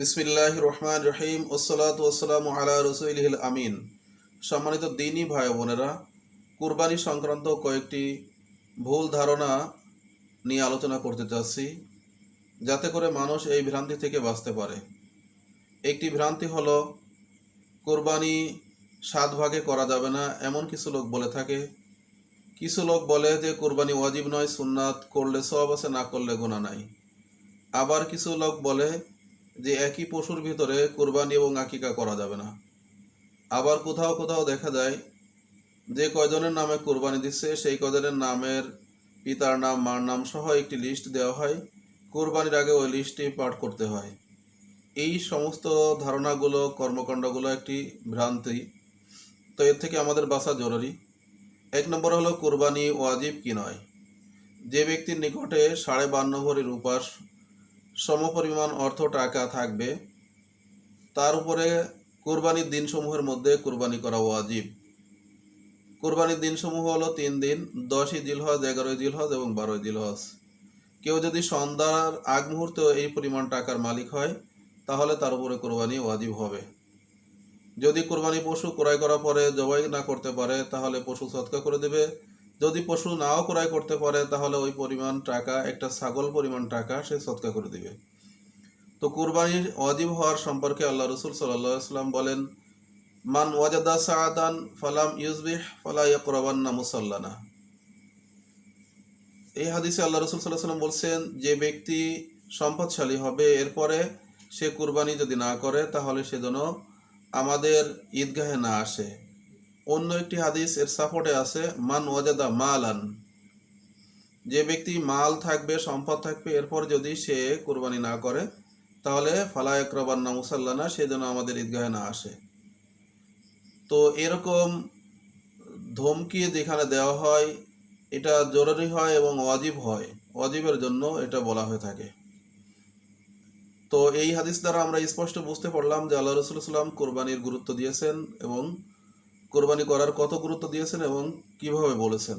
বিসমিল্লাহ রহমান রহিম ওসলাত ওসালাম আলা রসুলহিল আমিন। সম্মানিত দিনী ভাই বোনেরা, কুরবানি সংক্রান্ত কয়েকটি ভুল ধারণা নিয়ে আলোচনা করতে চাচ্ছি, যাতে করে মানুষ এই ভ্রান্তি থেকে বাঁচতে পারে। একটি ভ্রান্তি হলো, কোরবানি সাত ভাগে করা যাবে না, এমন কিছু লোক বলে থাকে। কিছু লোক বলে যে, কোরবানি ওয়াজিব নয়, সুন্নাত করলে সব আছে, না করলে গোনা নাই। আবার কিছু লোক বলে যে একই পশুর ভিতরে কোরবানি এবং আকিকা করা যাবে না। আবার কোথাও কোথাও দেখা যায়, যে কয়জনের নামে কোরবানি দিচ্ছে, সেই কয়জনের নামের পিতার নাম, মার নাম সহ একটি লিস্ট দেওয়া হয়। কোরবানির আগে ওই লিস্টটি পাঠ করতে হয়। এই সমস্ত ধারণাগুলো, কর্মকাণ্ডগুলো একটি ভ্রান্তি। তো এর থেকে আমাদের বাঁচা জরুরি। এক নম্বর হলো কোরবানি ওয়াজিব কি নয়? যে ব্যক্তির নিকটে সাড়ে বান্ন ভরির উপাস সমপরিমাণ অর্থ টাকা থাকবে, তার উপরে কোরবানির দিনসমূহের মধ্যে কোরবানি করা ওয়াজিব। কোরবানির দিনসমূহ হলো তিন দিন, দশই জিলহজ, এগারোই জিলহজ এবং বারোই জিলহজ। কেউ যদি সন্ধ্যার আগ মুহূর্তে এই পরিমাণ টাকার মালিক হয়, তাহলে তার উপরে কোরবানি ওয়াজিব হবে। যদি কোরবানি পশু ক্রয় করার পরে জবাই না করতে পারে, তাহলে পশু সৎকা করে দেবে। যদি পশু নাও ক্রয় করতে পারে, তাহলে ওই পরিমাণ টাকা, একটা ছাগল পরিমাণ টাকা সে সৎকা করে দিবে। তো কুরবানির অজীব হওয়ার সম্পর্কে আল্লাহ রসুল সাল্লাম বলেন, মান ওয়াজাদা সাআদান ফালাম ইউজবিহ ফালা ইয়াকরাবান্না মুসাল্লানা। এই হাদিসে আল্লাহ রসুল সাল্লাহ সাল্লাম বলছেন, যে ব্যক্তি সম্পদশালী হবে, এরপরে সে কুরবানি যদি না করে, তাহলে সে যেন আমাদের ঈদগাহে না আসে। অন্য একটি হাদিস এর সাপোর্টে আছে, মান ওয়াজাদা মালান যে ব্যক্তি মাল থাকবে, সম্পদ থাকবে, এরপর যদি সে কোরবানি না করে, তাহলে ফালা একরবান্না মুসাল্লানা, সে যেন আমাদের ঈদগাহে না আসে। তো এরকম ধমকি যেখানে দেওয়া হয়, এটা জরুরি হয় এবং অজীব হয়। অজীবের জন্য এটা বলা হয়ে থাকে। তো এই হাদিস দ্বারা আমরা স্পষ্ট বুঝতে পারলাম যে আল্লাহ রসুল সাল্লাম কোরবানির গুরুত্ব দিয়েছেন এবং কোরবানি করার কত গুরুত্ব দিয়েছেন এবং কীভাবে বলেছেন?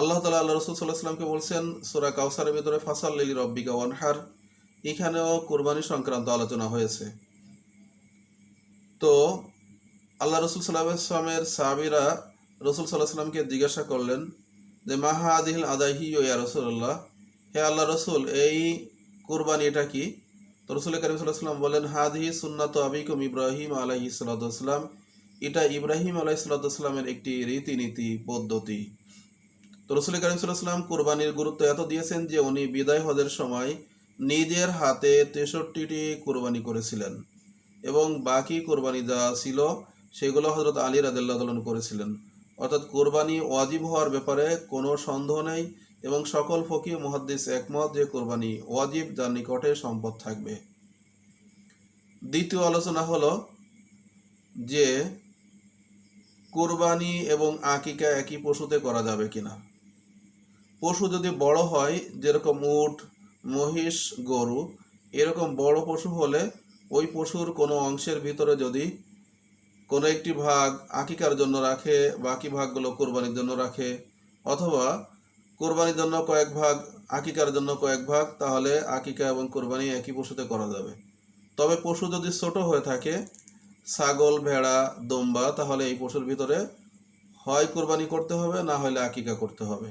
আল্লাহ তালা আল্লাহ রসুল সাল্লাহ সাল্লামকে বলছেন, সুরা কাউসারের ভিতরে, ফাসাল লিলি রব্বিকা ওয়ানহার এখানেও কোরবানি সংক্রান্ত আলোচনা হয়েছে। তো আল্লাহ রসুল সাল্লাহ আসলামের সাহাবিরা রসুল সাল্লাহ সাল্লামকে জিজ্ঞাসা করলেন যে মাহা আদিল আদাহি ও ইয়া রসুল্লাহ হে আল্লাহ রসুল, এই কোরবানি এটা কি? তো রসুল করিম সাল্লাহ সাল্লাম বলেন, হাদিহি সুন্নাত আবিকুম ইব্রাহিম আলাহি সাল্লাম এটা ইব্রাহিম আলাহি সাল্লামের একটি রীতিনীতি, পদ্ধতি। তো রসুল করিম সাল্লাম কোরবানির গুরুত্ব এত দিয়েছেন যে উনি বিদায় হজের সময় নিজের হাতে তেষট্টিটি কোরবানি করেছিলেন এবং বাকি কোরবানি যা ছিল সেগুলো হজরত আলী রাদিল্লাহ করেছিলেন। অর্থাৎ কোরবানি ওয়াজিব হওয়ার ব্যাপারে কোনো সন্দেহ নেই এবং সকল ফকি মুহাদ্দিস একমত যে কোরবানি ওয়াজিব যার নিকটে সম্পদ থাকবে। দ্বিতীয় আলোচনা হলো যে কোরবানি এবং আকিকা একই পশুতে করা যাবে কিনা? পশু যদি বড় হয়, যেরকম উট, মহিষ, গরু, এরকম বড় পশু হলে ওই পশুর কোনো অংশের ভিতরে যদি কোনো একটি ভাগ আকিকার জন্য রাখে, বাকি ভাগগুলো কোরবানির জন্য রাখে, অথবা কোরবানির জন্য কয়েক ভাগ, আকিকার জন্য কয়েক ভাগ, তাহলে আকিকা এবং কোরবানি একই পশুতে করা যাবে। তবে পশু যদি ছোট হয়ে থাকে ছাগল, ভেড়া, দম্বা, তাহলে এই পশুর ভিতরে হয় কোরবানি করতে হবে, না হলে আকিকা করতে হবে।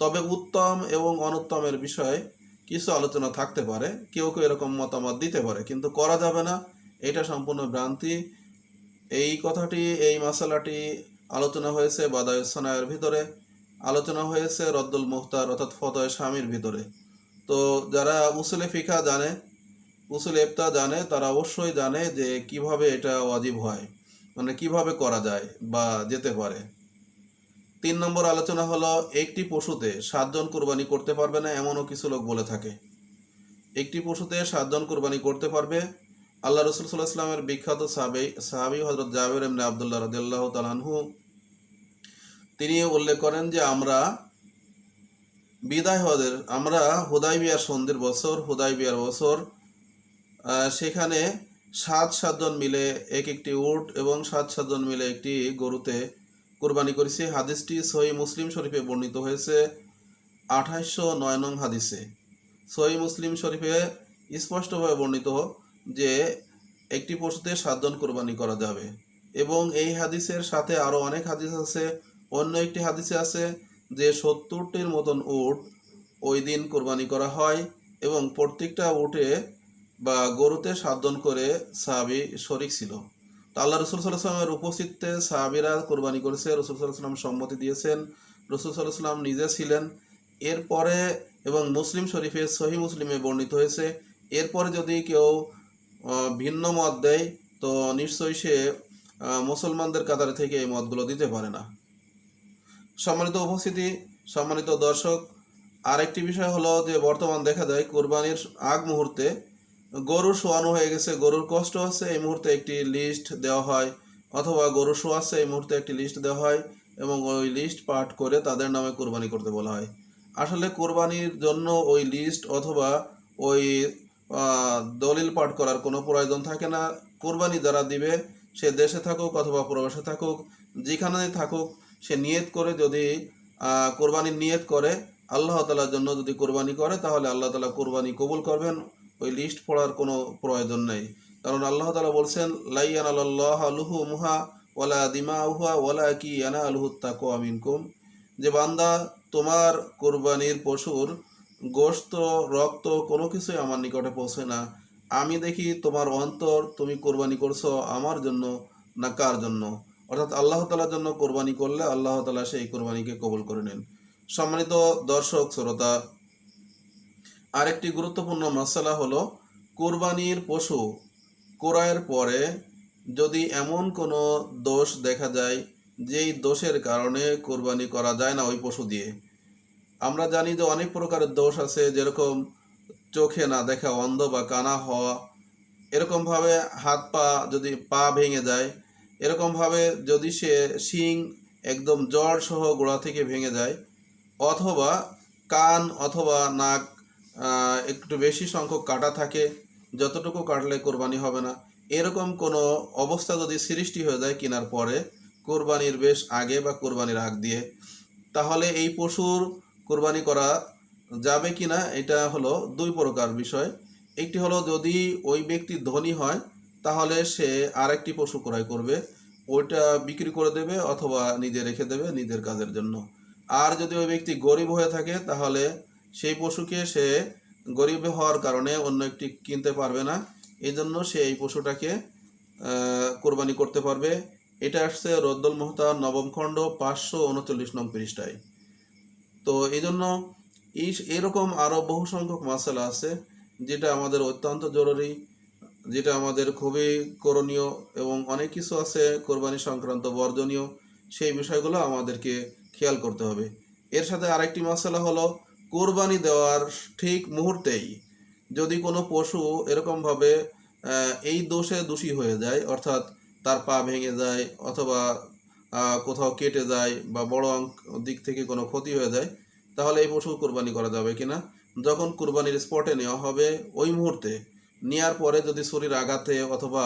তবে উত্তম এবং অনুত্তমের বিষয়ে কিছু আলোচনা থাকতে পারে, কেউ কেউ এরকম মতামত দিতে পারে, কিন্তু করা যাবে না, এটা সম্পূর্ণ ভ্রান্তি। এই কথাটি, এই মশালাটি আলোচনা হয়েছে বাদায়সানায়ের ভিতরে, আলোচনা হয়েছে রদ্দুল মুখতার অর্থাৎ ফতয় স্বামীর ভিতরে। তো যারা উসুলে ফিকা জানে উসুল এফতা জানে, তারা অবশ্যই জানে যে কীভাবে এটা ওয়াজিব হয় মানে কীভাবে করা যায় বা যেতে পারে। তিন নম্বর আলোচনা হলো, একটি পশুতে সাতজন কোরবানি করতে পারবে না, এমনও কিছু লোক বলে থাকে। একটি পশুতে সাতজন কোরবানি করতে পারবে। আল্লাহ রসুল সাল্লাহ ইসলামের বিখ্যাত সাহাবি সাহাবি হজরত জাবের এমনি আবদুল্লাহ রদিল্লাহ তালানহু তিনি উল্লেখ করেন যে আমরা বিদায় হদের আমরা হুদাই বিয়ার সন্ধির বছর হুদাই বিয়ার বছর সেখানে সাত সাতজন মিলে এক একটি উট এবং সাত সাতজন মিলে একটি গরুতে কোরবানি করেছি। হাদিসটি সহি মুসলিম শরীফে বর্ণিত হয়েছে আঠাইশশো নয় নং হাদিসে। সহি মুসলিম শরীফে স্পষ্টভাবে বর্ণিত যে একটি পশুতে সাতজন কোরবানি করা যাবে এবং এই হাদিসের সাথে আরও অনেক হাদিস আছে। অন্য একটি হাদিসে আছে যে সত্তরটির মতন উট ওই দিন কোরবানি করা হয় এবং প্রত্যেকটা উটে বা গরুতে সাতজন করে সাহাবি শরিক ছিল। তো আল্লাহ রসুল সাল্লাহামের উপস্থিতিতে সাহাবিরা কোরবানি করেছে, রসুল সাল্লাহাম সম্মতি দিয়েছেন, রসুল সাল্লাহাম নিজে ছিলেন। এরপরে এবং মুসলিম শরীফে সহি মুসলিমে বর্ণিত হয়েছে, এরপরে যদি কেউ ভিন্ন মত দেয়, তো নিশ্চয়ই সে মুসলমানদের কাতারে থেকে এই মতগুলো দিতে পারে না। সম্মানিত উপস্থিতি, সম্মানিত দর্শক, আরেকটি বিষয় হলো যে বর্তমান দেখা যায়, কোরবানির আগ মুহূর্তে গরু শোয়ানো হয়ে গেছে গরুর কষ্ট হচ্ছে এই মুহূর্তে একটি লিস্ট দেওয়া হয়। অথবা গরু শোয়াচ্ছে এই মুহূর্তে একটি লিস্ট দেওয়া হয় এবং ওই লিস্ট পাঠ করে তাদের নামে কোরবানি করতে বলা হয়। আসলে কোরবানির জন্য ওই লিস্ট অথবা ওই দলিল পাঠ করার কোনো প্রয়োজন থাকে না। কোরবানি যারা দিবে সে দেশে থাকুক অথবা প্রবাসে থাকুক যেখানে থাকুক সে নিয়ত করে যদি আহ, কোরবানির নিয়ত করে আল্লাহ তালার জন্য যদি কোরবানি করে তাহলে আল্লাহ তালা কোরবানি কবুল করবেন। ওই লিস্ট পড়ার কোনো প্রয়োজন নেই। কারণ আল্লাহ তালা বলছেন, লাইয়ান আল্লাহ আলুহু মুহা, ওয়ালা দিমা উহা ওয়ালা কি আনা আলহু তাকো আমিনকুম যে বান্দা তোমার কোরবানির পশুর গোশত, রক্ত কোনো কিছুই আমার নিকটে পৌঁছে না। আমি দেখি তোমার অন্তর তুমি কোরবানি করছ আমার জন্য না কার জন্য? অর্থাৎ আল্লাহ তালার জন্য কোরবানি করলে আল্লাহ তালা সেই কোরবানিকে কবুল করে নেন। সম্মানিত দর্শক, শ্রোতা আরেকটি গুরুত্বপূর্ণ মশলা হলো কোরবানির পশু ক্রয়ের পরে যদি এমন কোনো দোষ দেখা যায়, যেই দোষের কারণে কোরবানি করা যায় না ওই পশু দিয়ে। আমরা জানি যে অনেক প্রকারের দোষ আছে, যেরকম চোখে না দেখা, অন্ধ বা কানা হওয়া, এরকমভাবে হাত পা যদি পা ভেঙে যায়, এরকমভাবে যদি সে শিং একদম জ্বর সহ গোড়া থেকে ভেঙে যায়, অথবা কান অথবা নাক একটু বেশি সংখ্যক কাটা থাকে, যতটুকু কাটলে কোরবানি হবে না। এরকম কোনো অবস্থা যদি সৃষ্টি হয়ে যায় কেনার পরে, কোরবানির বেশ আগে বা কোরবানির আগ দিয়ে, তাহলে এই পশুর কোরবানি করা যাবে কিনা, এটা হলো দুই প্রকার বিষয়। একটি হলো যদি ওই ব্যক্তি ধনী হয়, তাহলে সে আরেকটি পশু ক্রয় করবে, ওইটা বিক্রি করে দেবে অথবা নিজে রেখে দেবে নিজের কাজের জন্য। আর যদি ওই ব্যক্তি গরিব হয়ে থাকে, তাহলে সেই পশুকে সে গরিব হওয়ার কারণে অন্য একটি কিনতে পারবে না। এই জন্য সে এই পশুটাকে কোরবানি করতে পারবে। এটা আসছে রদ্দুল মোহতা নবম খণ্ড পাঁচশো উনচল্লিশ নং পৃষ্ঠায়। তো এই জন্য এরকম আরও বহু সংখ্যক মশলা আছে, যেটা আমাদের অত্যন্ত জরুরি, যেটা আমাদের খুবই করণীয় এবং অনেক কিছু আছে কোরবানি সংক্রান্ত বর্জনীয়। সেই বিষয়গুলো আমাদেরকে খেয়াল করতে হবে। এর সাথে আরেকটি মশলা হলো কোরবানি দেওয়ার ঠিক মুহূর্তেই যদি কোনো পশু এরকমভাবে এই দোষে দোষী হয়ে যায়, অর্থাৎ তার পা ভেঙে যায় অথবা কোথাও কেটে যায় বা বড় অঙ্ক দিক থেকে কোনো ক্ষতি হয়ে যায়, তাহলে এই পশু কোরবানি করা যাবে কিনা? যখন কোরবানির স্পটে নেওয়া হবে, ওই মুহূর্তে নেওয়ার পরে যদি শরীর আঘাতে অথবা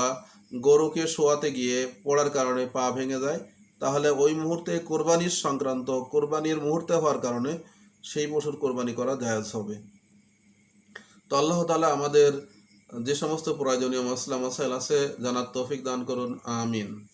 গরুকে শোয়াতে গিয়ে পড়ার কারণে পা ভেঙে যায়, তাহলে ওই মুহূর্তে কোরবানির সংক্রান্ত, কোরবানির মুহূর্তে হওয়ার কারণে সেই পশুর কোরবানি করা জায়াজ হবে। তো আল্লাহ তালা আমাদের যে সমস্ত প্রয়োজনীয় মশলা মশাইল আছে, জানার তৌফিক দান করুন, আমিন।